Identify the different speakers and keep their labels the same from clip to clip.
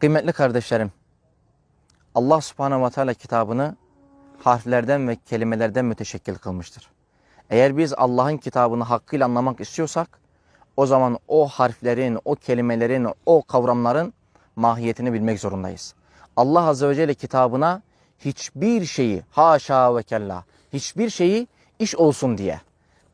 Speaker 1: Kıymetli kardeşlerim, Allah subhanehu ve teala kitabını harflerden ve kelimelerden müteşekkil kılmıştır. Eğer biz Allah'ın kitabını hakkıyla anlamak istiyorsak, o zaman o harflerin, o kelimelerin, o kavramların mahiyetini bilmek zorundayız. Allah Azze ve Celle kitabına hiçbir şeyi, haşa ve kella, hiçbir şeyi iş olsun diye,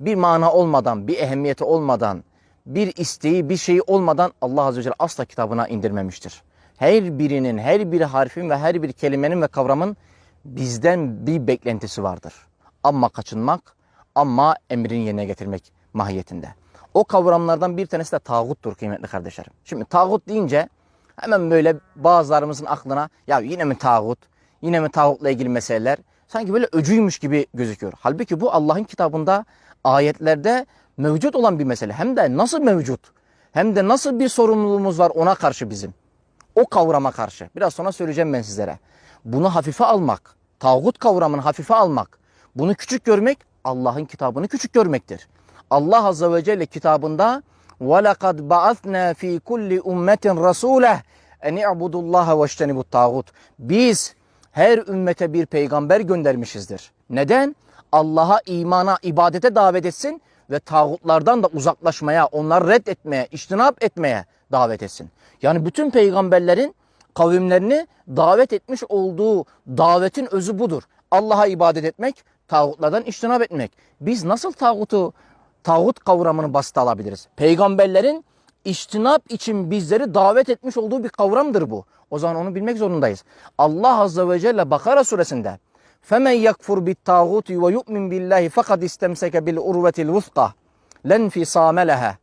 Speaker 1: bir mana olmadan, bir ehemmiyeti olmadan, bir isteği, bir şeyi olmadan Allah Azze ve Celle asla kitabına indirmemiştir. Her birinin, her bir harfin ve her bir kelimenin ve kavramın bizden bir beklentisi vardır. Ama kaçınmak, ama emrin yerine getirmek mahiyetinde. O kavramlardan bir tanesi de tağuttur kıymetli kardeşlerim. Şimdi tağut deyince hemen böyle bazılarımızın aklına ya yine mi tağut, yine mi tağutla ilgili meseleler sanki böyle öcüymüş gibi gözüküyor. Halbuki bu Allah'ın kitabında ayetlerde mevcut olan bir mesele. Hem de nasıl mevcut, hem de nasıl bir sorumluluğumuz var ona karşı bizim O kavrama karşı. Biraz sonra söyleyeceğim ben sizlere. Bunu hafife almak, tağut kavramını hafife almak, bunu küçük görmek Allah'ın kitabını küçük görmektir. Allah Azze ve Celle kitabında وَلَقَدْ بَعَثْنَا ف۪ي كُلِّ اُمَّةٍ رَسُولَهِ اَنْ اِعْبُدُ اللّٰهَ وَاجْتَنِبُ الطَّاغُوتِ Biz her ümmete bir peygamber göndermişizdir. Neden? Allah'a, imana, ibadete davet etsin ve tağutlardan da uzaklaşmaya, onları reddetmeye, iştinap etmeye davet etsin. Yani bütün peygamberlerin kavimlerini davet etmiş olduğu davetin özü budur. Allah'a ibadet etmek, tağutlardan iştinap etmek. Biz nasıl tağutu, tağut kavramını basit alabiliriz? Peygamberlerin iştinap için bizleri davet etmiş olduğu bir kavramdır bu. O zaman onu bilmek zorundayız. Allah Azze ve Celle Bakara suresinde Femen yekfur bit tağuti ve yu'min billahi fakat istemseke bil urvetil vufka lenfisame.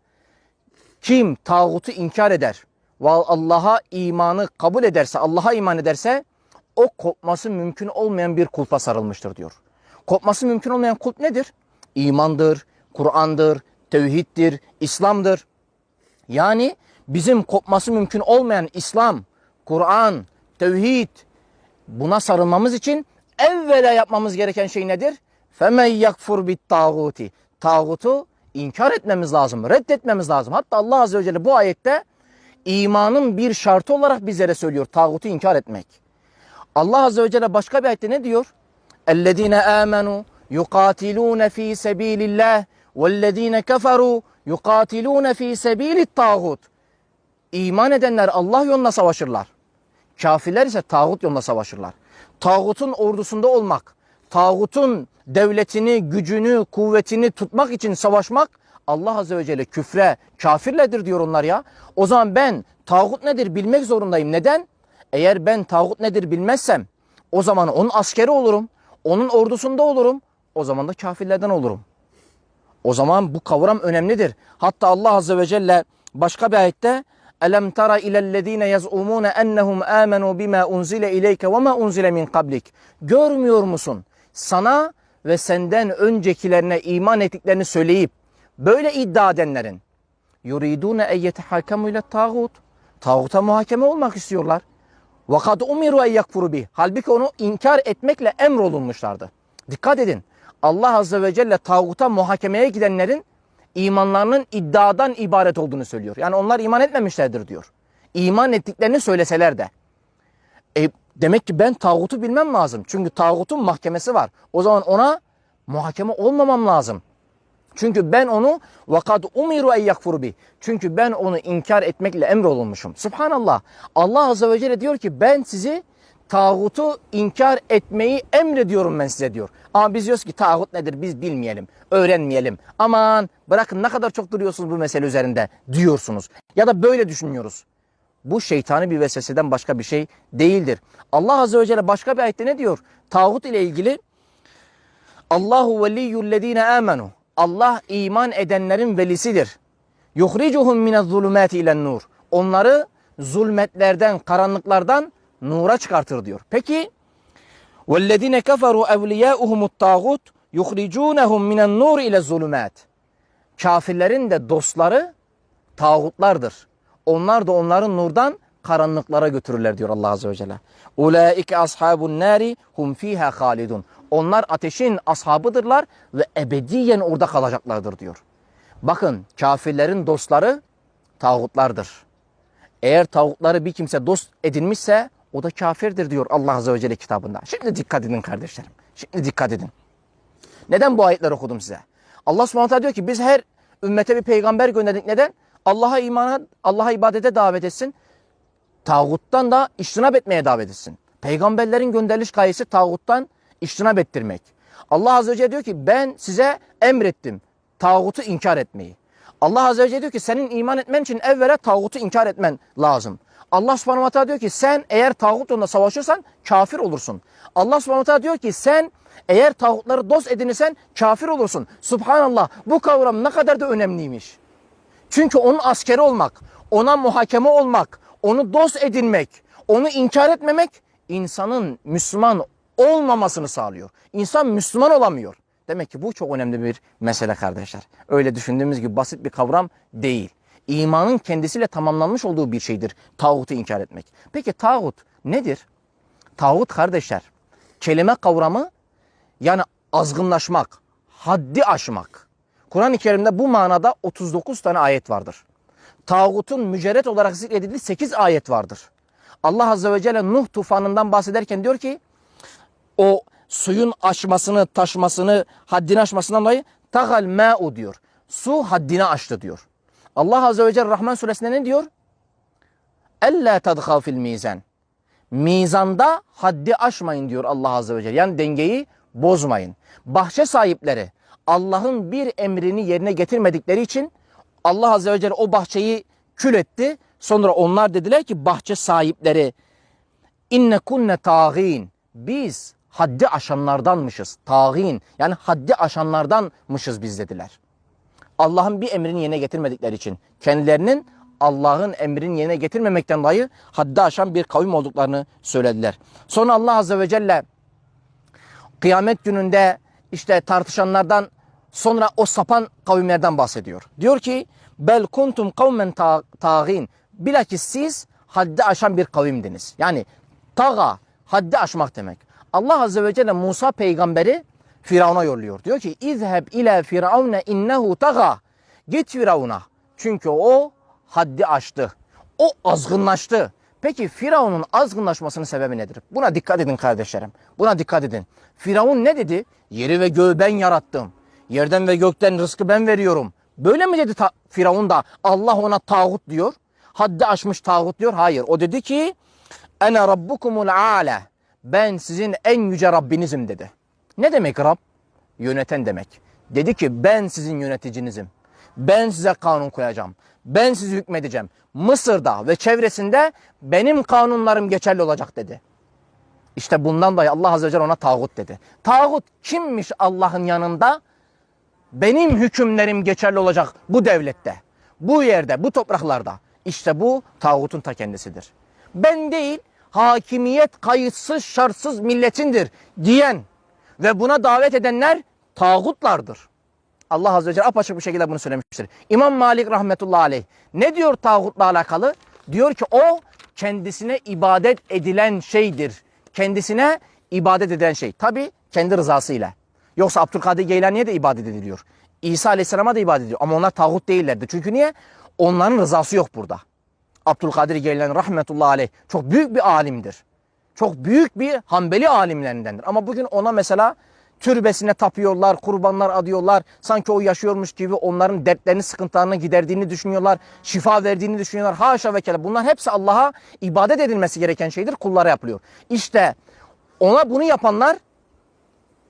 Speaker 1: Kim tağutu inkar eder ve Allah'a imanı kabul ederse, Allah'a iman ederse o kopması mümkün olmayan bir kulpa sarılmıştır diyor. Kopması mümkün olmayan kulp nedir? İmandır, Kur'an'dır, tevhiddir, İslam'dır. Yani bizim kopması mümkün olmayan İslam, Kur'an, tevhid buna sarılmamız için evvela yapmamız gereken şey nedir? فَمَنْ يَكْفُرْ بِالْتَاغُوتِ Tağutu inkar etmemiz lazım, reddetmemiz lazım. Hatta Allah Azze ve Celle bu ayette imanın bir şartı olarak bizlere söylüyor tağutu inkar etmek. Allah Azze ve Celle başka bir ayette ne diyor? اَلَّذ۪ينَ آمَنُوا يُقَاتِلُونَ ف۪ي سَب۪يلِ اللّٰهِ وَالَّذ۪ينَ كَفَرُوا يُقَاتِلُونَ ف۪ي سَب۪يلِ الطَّاغُوتِ İman edenler Allah yoluna savaşırlar. Kafirler ise tağut yoluna savaşırlar. Tağutun ordusunda olmak, tağutun devletini, gücünü, kuvvetini tutmak için savaşmak Allah Azze ve Celle küfre, kafirledir diyor onlar ya. O zaman ben tağut nedir bilmek zorundayım. Neden? Eğer ben tağut nedir bilmezsem o zaman onun askeri olurum. Onun ordusunda olurum. O zaman da kafirlerden olurum. O zaman bu kavram önemlidir. Hatta Allah Azze ve Celle başka bir ayette Elem tara ilellezine yaz'umune ennehum amenu bima unzile ileyke ve ma unzile min kablik. Görmüyor musun? Sana ve senden öncekilerine iman ettiklerini söyleyip böyle iddia edenlerin yuridune en yetehakemu ile tağut. Tağuta muhakeme olmak istiyorlar. Ve kad umiru en yakfuru. Halbuki onu inkar etmekle emrolunmuşlardı. Dikkat edin. Allah Azze ve Celle tağuta muhakemeye gidenlerin imanlarının iddiadan ibaret olduğunu söylüyor. Yani onlar iman etmemişlerdir diyor. İman ettiklerini söyleseler de. E, demek ki ben tağutu bilmem lazım. Çünkü tağutun mahkemesi var. O zaman ona muhakeme olmamam lazım. Çünkü ben onu vakad umiru en yakfuru bi. Çünkü ben onu inkar etmekle emrolunmuşum. Subhanallah. Allah Azze ve Celle diyor ki ben sizi tağutu inkar etmeyi emrediyorum ben size diyor. Ama biz diyoruz ki tağut nedir biz bilmeyelim, öğrenmeyelim. Aman bırakın ne kadar çok duruyorsunuz bu mesele üzerinde diyorsunuz. Ya da böyle düşünüyoruz. Bu şeytani bir vesveseden başka bir şey değildir. Allah Azze ve Celle başka bir ayette ne diyor? Tağut ile ilgili Allahu veliyyullezine amenu. Allah iman edenlerin velisidir. Yuhricuhum minez zulümati ilen nur. Onları zulmetlerden, karanlıklardan nura çıkartır diyor. Peki وَالَّذِينَ كَفَرُوا اَوْلِيَاؤُهُمُ الطَّاغُوتُ يُخْرِجُونَهُمْ مِنَ النُّورِ اِلَى الظُّلُمَاتِ Kafirlerin de dostları tağutlardır. Onlar da onların nurdan karanlıklara götürürler diyor Allah Azze ve Celle. Ulaike ashabun nari hum fiha halidun. Onlar ateşin ashabıdırlar ve ebediyen orada kalacaklardır diyor. Bakın kafirlerin dostları tağutlardır. Eğer tağutları bir kimse dost edinmişse o da kafirdir diyor Allah Azze ve Celle kitabında. Şimdi dikkat edin kardeşlerim. Şimdi dikkat edin. Neden bu ayetleri okudum size? Allah subhanahu diyor ki biz her ümmete bir peygamber gönderdik. Neden? Allah'a imana, Allah'a ibadete davet etsin. Tağuttan da iştinap etmeye davet etsin. Peygamberlerin gönderiliş gayesi tağuttan iştinap ettirmek. Allah Azze ve Celle diyor ki ben size emrettim tağutu inkar etmeyi. Allah Azze ve Celle diyor ki senin iman etmen için evvela tağutu inkar etmen lazım. Allah subhanahu wa ta'ala diyor ki sen eğer tağut onunla savaşırsan kafir olursun. Allah subhanahu wa ta'ala diyor ki sen eğer tağutları dost edinirsen kafir olursun. Subhanallah bu kavram ne kadar da önemliymiş. Çünkü onun askeri olmak, ona muhakeme olmak, onu dost edinmek, onu inkar etmemek insanın Müslüman olmamasını sağlıyor. İnsan Müslüman olamıyor. Demek ki bu çok önemli bir mesele kardeşler. Öyle düşündüğümüz gibi basit bir kavram değil. İmanın kendisiyle tamamlanmış olduğu bir şeydir tağutu inkar etmek. Peki tağut nedir? Tağut kardeşler kelime kavramı yani azgınlaşmak, haddi aşmak. Kur'an-ı Kerim'de bu manada 39 tane ayet vardır. Tağutun mücerret olarak zikredildiği 8 ayet vardır. Allah Azze ve Celle Nuh tufanından bahsederken diyor ki o suyun aşmasını, taşmasını, haddini aşmasından dolayı tagal ma'u diyor. Su haddini aştı diyor. Allah Azze ve Celle Rahman suresinde ne diyor? Elle tadhav fil mizan. Mizanda haddi aşmayın diyor Allah Azze ve Celle. Yani dengeyi bozmayın. Bahçe sahipleri Allah'ın bir emrini yerine getirmedikleri için Allah Azze ve Celle o bahçeyi kül etti. Sonra onlar dediler ki bahçe sahipleri inne kunne tağin. Biz haddi aşanlardanmışız. Tağin yani haddi aşanlardanmışız biz dediler. Allah'ın bir emrini yerine getirmedikleri için kendilerinin Allah'ın emrini yerine getirmemekten dolayı haddi aşan bir kavim olduklarını söylediler. Sonra Allah Azze ve Celle kıyamet gününde işte tartışanlardan sonra o sapan kavimlerden bahsediyor. Diyor ki bel kuntum kavmen tağin. Bilakis siz haddi aşan bir kavimdiniz. Yani taga haddi aşmak demek. Allah Azze ve Celle Musa peygamberi Firavun'a yolluyor. Diyor ki İzheb ile firavune innehu taga. Git Firavun'a. Çünkü o haddi aştı. O azgınlaştı. Peki Firavun'un azgınlaşmasının sebebi nedir? Buna dikkat edin kardeşlerim. Buna dikkat edin. Firavun ne dedi? Yeri ve göğü ben yarattım. Yerden ve gökten rızkı ben veriyorum. Böyle mi dedi Firavun da Allah ona tağut diyor? Haddi aşmış tağut diyor. Hayır. O dedi ki Ene rabbukumul a'le. Ben sizin en yüce Rabbinizim dedi. Ne demek Rab? Yöneten demek. Dedi ki ben sizin yöneticinizim. Ben size kanun koyacağım. Ben sizi hükmedeceğim. Mısır'da ve çevresinde benim kanunlarım geçerli olacak dedi. İşte bundan dolayı Allah Azze ve Celle ona tağut dedi. Tağut kimmiş Allah'ın yanında? Benim hükümlerim geçerli olacak bu devlette, bu yerde, bu topraklarda. İşte bu tağutun ta kendisidir. Ben değil, hakimiyet kayıtsız şartsız milletindir diyen ve buna davet edenler tağutlardır. Allah Azze ve Celle apaçık bir şekilde bunu söylemiştir. İmam Malik rahmetullahi aleyh ne diyor tağutla alakalı? Diyor ki o kendisine ibadet edilen şeydir. Kendisine ibadet edilen şey. Tabi kendi rızasıyla. Yoksa Abdülkadir Geylani'ye de ibadet ediliyor. İsa Aleyhisselam'a da ibadet ediyor. Ama onlar tağut değillerdi. Çünkü niye? Onların rızası yok burada. Abdülkadir Geylani rahmetullahi aleyh çok büyük bir alimdir. Çok büyük bir Hanbeli alimlerindendir. Ama bugün ona mesela türbesine tapıyorlar, kurbanlar adıyorlar. Sanki o yaşıyormuş gibi onların dertlerini, sıkıntılarını giderdiğini düşünüyorlar. Şifa verdiğini düşünüyorlar. Haşa ve kella. Bunlar hepsi Allah'a ibadet edilmesi gereken şeydir. Kullara yapılıyor. İşte ona bunu yapanlar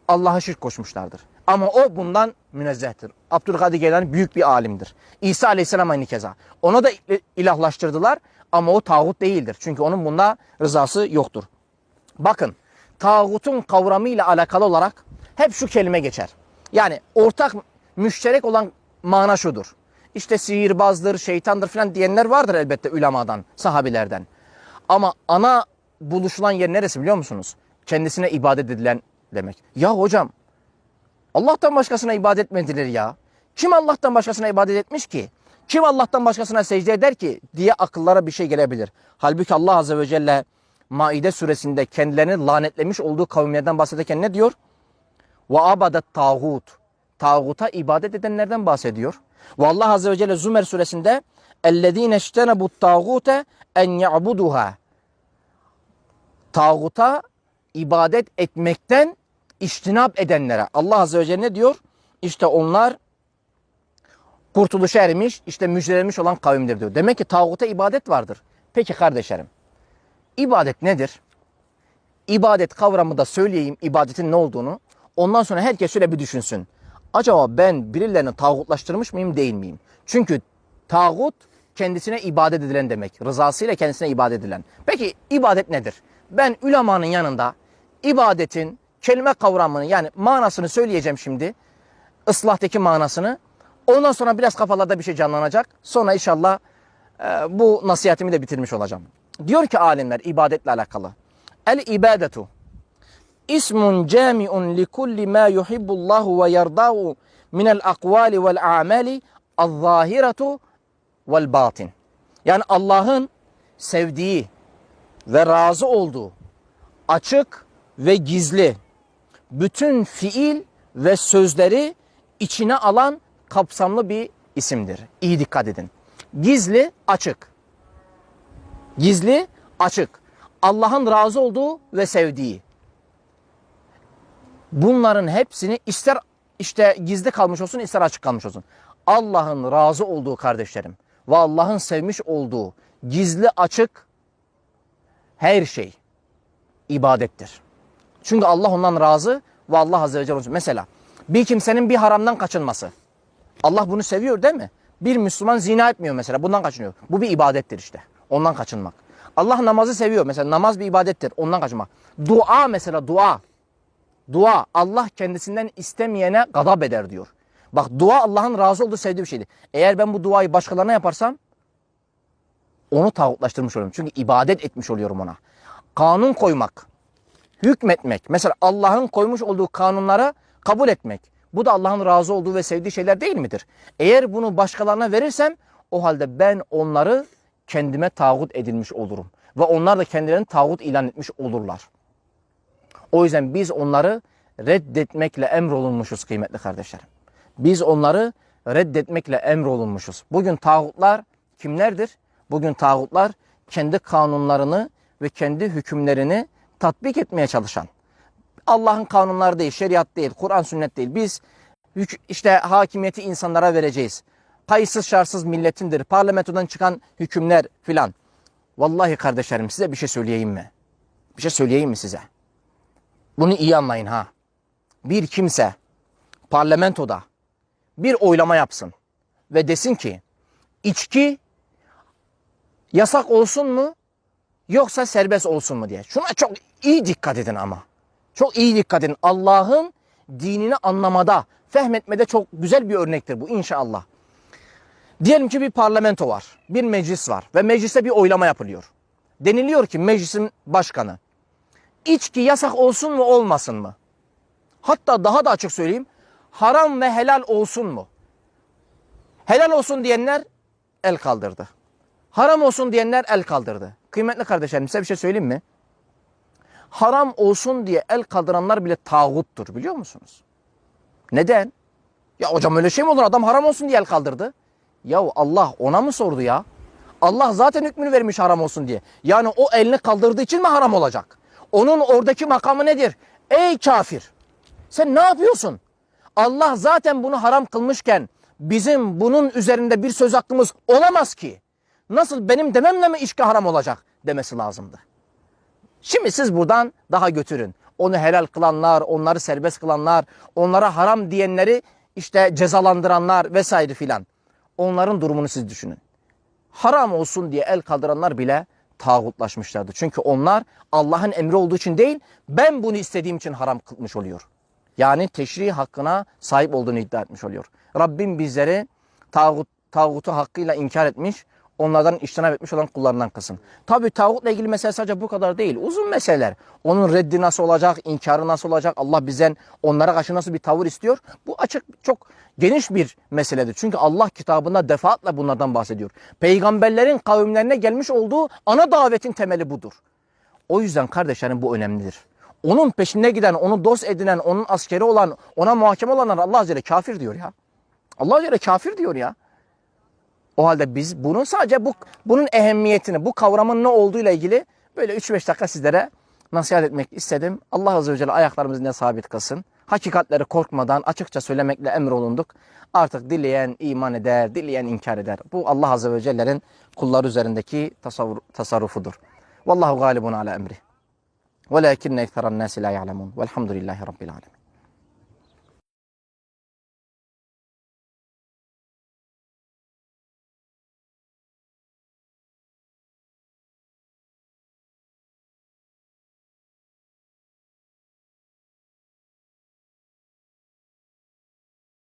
Speaker 1: Allah'a şirk koşmuşlardır. Ama o bundan münezzehtir. Abdülkadir Geylani büyük bir alimdir. İsa Aleyhisselam aynı keza. Ona da ilahlaştırdılar ama o tağut değildir. Çünkü onun bunda rızası yoktur. Bakın tağutun kavramıyla alakalı olarak hep şu kelime geçer. Yani ortak müşterek olan mana şudur. İşte sihirbazdır, şeytandır falan diyenler vardır elbette ulemadan, sahabilerden. Ama ana buluşulan yer neresi biliyor musunuz? Kendisine ibadet edilen demek. Ya hocam Allah'tan başkasına ibadet mi edilir ya? Kim Allah'tan başkasına ibadet etmiş ki? Kim Allah'tan başkasına secde eder ki diye akıllara bir şey gelebilir. Halbuki Allah Azze ve Celle Maide suresinde kendilerini lanetlemiş olduğu kavimlerden bahsederken ne diyor? Ve abadet tağut. Tağuta ibadet edenlerden bahsediyor. Ve Allah Azze ve Celle Zümer suresinde اَلَّذ۪ينَ اجْتَنَبُوا الطَّاغُوتَ اَنْ يَعْبُدُهَا Tağuta ibadet etmekten iştinap edenlere. Allah Azze ve Celle ne diyor? İşte onlar kurtuluşa ermiş, işte müjdelenmiş olan kavimdir diyor. Demek ki tağuta ibadet vardır. Peki kardeşlerim, ibadet nedir? İbadet kavramı da söyleyeyim ibadetin ne olduğunu. Ondan sonra herkes şöyle bir düşünsün. Acaba ben birilerini tağutlaştırmış mıyım değil miyim? Çünkü tağut kendisine ibadet edilen demek. Rızasıyla kendisine ibadet edilen. Peki ibadet nedir? Ben ülemanın yanında ibadetin kelime kavramını yani manasını söyleyeceğim şimdi. Islahtaki manasını. Ondan sonra biraz kafalarda bir şey canlanacak. Sonra inşallah e, bu nasihatimi de bitirmiş olacağım. Diyor ki alimler ibadetle alakalı. El ibadetu ismun cami'un li kulli ma yuhibbullahu ve yerdahu min el akvali vel a'mali az-zahiretu vel batin. Yani Allah'ın sevdiği ve razı olduğu açık ve gizli bütün fiil ve sözleri içine alan kapsamlı bir isimdir. İyi dikkat edin. Gizli, açık. Gizli, açık. Allah'ın razı olduğu ve sevdiği. Bunların hepsini ister işte gizli kalmış olsun ister açık kalmış olsun. Allah'ın razı olduğu kardeşlerim ve Allah'ın sevmiş olduğu gizli açık her şey ibadettir. Çünkü Allah ondan razı ve Allah Azze ve Celle. Mesela bir kimsenin bir haramdan kaçınması. Allah bunu seviyor değil mi? Bir Müslüman zina etmiyor mesela bundan kaçınıyor. Bu bir ibadettir işte. Ondan kaçınmak. Allah namazı seviyor. Mesela namaz bir ibadettir. Ondan kaçınmak. Dua mesela dua. Dua Allah kendisinden istemeyene gadap eder diyor. Bak dua Allah'ın razı olduğu sevdiği bir şeydir. Eğer ben bu duayı başkalarına yaparsam onu tağutlaştırmış oluyorum. Çünkü ibadet etmiş oluyorum ona. Kanun koymak, hükmetmek. Mesela Allah'ın koymuş olduğu kanunlara kabul etmek. Bu da Allah'ın razı olduğu ve sevdiği şeyler değil midir? Eğer bunu başkalarına verirsem o halde ben onları kendime tağut edilmiş olurum. Ve onlar da kendilerini tağut ilan etmiş olurlar. O yüzden biz onları reddetmekle emrolunmuşuz kıymetli kardeşlerim. Biz onları reddetmekle emrolunmuşuz. Bugün tağutlar kimlerdir? Bugün tağutlar kendi kanunlarını ve kendi hükümlerini tatbik etmeye çalışan. Allah'ın kanunları değil, şeriat değil, Kur'an sünnet değil. Biz işte hakimiyeti insanlara vereceğiz. Kayıtsız şartsız milletindir. Parlamentodan çıkan hükümler filan. Vallahi kardeşlerim size bir şey söyleyeyim mi? Bir şey söyleyeyim mi size? Bunu iyi anlayın ha. Bir kimse parlamentoda bir oylama yapsın ve desin ki içki yasak olsun mu yoksa serbest olsun mu diye. Şuna çok iyi dikkat edin ama. Çok iyi dikkat edin. Allah'ın dinini anlamada, fehmetmede çok güzel bir örnektir bu inşallah. Diyelim ki bir parlamento var, bir meclis var ve mecliste bir oylama yapılıyor. Deniliyor ki meclisin başkanı, içki yasak olsun mu olmasın mı? Hatta daha da açık söyleyeyim, haram ve helal olsun mu? Helal olsun diyenler el kaldırdı. Haram olsun diyenler el kaldırdı. Kıymetli kardeşlerim size bir şey söyleyeyim mi? Haram olsun diye el kaldıranlar bile tağuttur biliyor musunuz? Neden? Ya hocam öyle şey mi olur adam haram olsun diye el kaldırdı. Ya Allah ona mı sordu ya? Allah zaten hükmünü vermiş haram olsun diye. Yani o elini kaldırdığı için mi haram olacak? Onun oradaki makamı nedir? Ey kafir! Sen ne yapıyorsun? Allah zaten bunu haram kılmışken bizim bunun üzerinde bir söz hakkımız olamaz ki. Nasıl benim dememle mi içki haram olacak demesi lazımdı. Şimdi siz buradan daha götürün. Onu helal kılanlar, onları serbest kılanlar, onlara haram diyenleri işte cezalandıranlar vesaire filan. Onların durumunu siz düşünün. Haram olsun diye el kaldıranlar bile tağutlaşmışlardı. Çünkü onlar Allah'ın emri olduğu için değil, ben bunu istediğim için haram kılmış oluyor. Yani teşri hakkına sahip olduğunu iddia etmiş oluyor. Rabbim bizleri tağut, tağutu hakkıyla inkar etmiş, onlardan iştinap etmiş olan kullarından kılsın. Tabi tağutla ilgili mesele sadece bu kadar değil. Uzun meseleler. Onun reddi nasıl olacak, inkarı nasıl olacak, Allah bizden onlara karşı nasıl bir tavır istiyor? Bu açık çok geniş bir meseledir. Çünkü Allah kitabında defaatle bunlardan bahsediyor. Peygamberlerin kavimlerine gelmiş olduğu ana davetin temeli budur. O yüzden kardeşlerim bu önemlidir. Onun peşinde giden, onu dost edinen, onun askeri olan, ona muhakeme olanlar Allah Azze ve kafir diyor ya. Allah Azze ve kafir diyor ya. O halde biz bunu sadece bu bunun ehemmiyetini, bu kavramın ne olduğuyla ilgili böyle 3-5 dakika sizlere nasihat etmek istedim. Allah Azze ve Celle ayaklarımızın ne sabit kılsın. Hakikatleri korkmadan açıkça söylemekle emrolunduk. Artık dileyen iman eder, dileyen inkar eder. Bu Allah Azze ve Celle'nin kulları üzerindeki tasavvur, tasarrufudur. Vallahu galibun ala emri. Velakinne ekseran nasi la ya'lemun. Velhamdülillahi Rabbil alemin.